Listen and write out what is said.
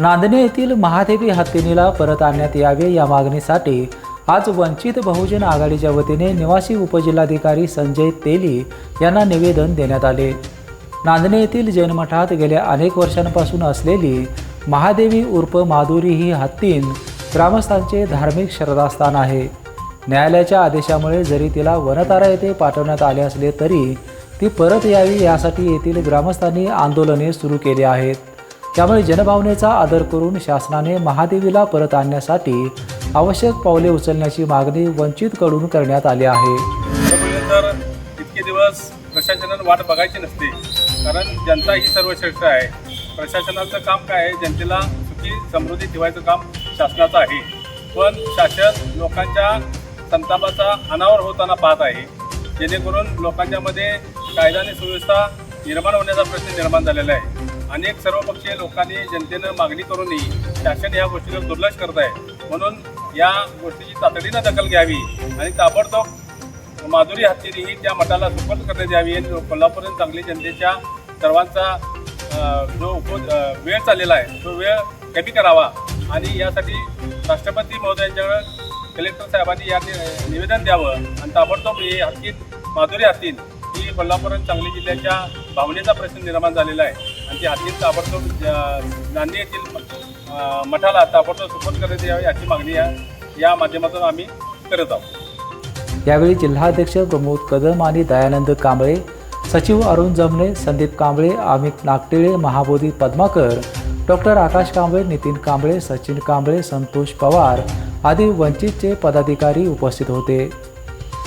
नांदणे येथील महादेवी हत्तीनीला परत आणण्यात यावे या मागणीसाठी आज वंचित बहुजन आघाडीच्या वतीने निवासी उपजिल्हाधिकारी संजय तेली यांना निवेदन देण्यात आले. नांदणे येथील जैनमठात गेल्या अनेक वर्षांपासून असलेली महादेवी उर्फ माधुरी ही हत्तीन ग्रामस्थांचे धार्मिक श्रद्धास्थान आहे. न्यायालयाच्या आदेशामुळे जरी तिला वनतारा येथे पाठवण्यात आले असले तरी ती परत यावी यासाठी येथील ग्रामस्थांनी आंदोलने सुरू केली आहेत. त्यामुळे जनभावनेचा आदर करून शासनाने महादेवीला परत आणण्यासाठी आवश्यक पावले उचलण्याची मागणी वंचितकडून करण्यात आली आहे. तर इतके दिवस प्रशासनानं वाट बघायची नसते. कारण जनता ही सर्वश्रेष्ठ आहे. प्रशासनाचं काम काय आहे? जनतेला सुखी समृद्धी ठेवायचं काम शासनाचं आहे. पण शासन लोकांच्या संतापाचा अनावर होताना पाहत आहे. जेणेकरून लोकांच्यामध्ये कायदा आणि सुव्यवस्था निर्माण होण्याचा प्रश्न निर्माण झालेला आहे. अनेक सर्वपक्षीय लोकांनी जनतेनं मागणी करूनही शासन या गोष्टीवर दुर्लक्ष करत आहे. म्हणून या गोष्टीची तातडीनं दखल घ्यावी आणि ताबडतोब माधुरी हत्तीने ही त्या मठाला सुपर्द करण्यात यावी आणि कोल्हापूर चांगली जनतेच्या सर्वांचा जो वेळ चाललेला आहे तो वेळ कमी करावा आणि यासाठी राष्ट्रपती महोदयांच्याकडे कलेक्टर साहेबांनी या नि- निवेदन द्यावं आणि ताबडतोब हे हत्तीत माधुरी हत्तीन कोल्हापूर आणि सांगली जिल्ह्याच्या भावनेचा प्रश्न निर्माण झालेला आहे. आणि ती हत्तीत ताबडतोब ज- येथील मठाला ताबडतोब सुपूर्द करण्यात यावी याची मागणी या या माध्यमातून आम्ही करत आहोत. यावेळी जिल्हाध्यक्ष प्रमोद कदम आणि दयानंद कांबळे सचिव अरुण जमणे संदीप कांबळे अमित नागटिळे महाबोधी पद्माकर डॉक्टर आकाश कांबळे नितीन कांबळे सचिन कांबळे संतोष पवार आदी वंचितचे पदाधिकारी उपस्थित होते.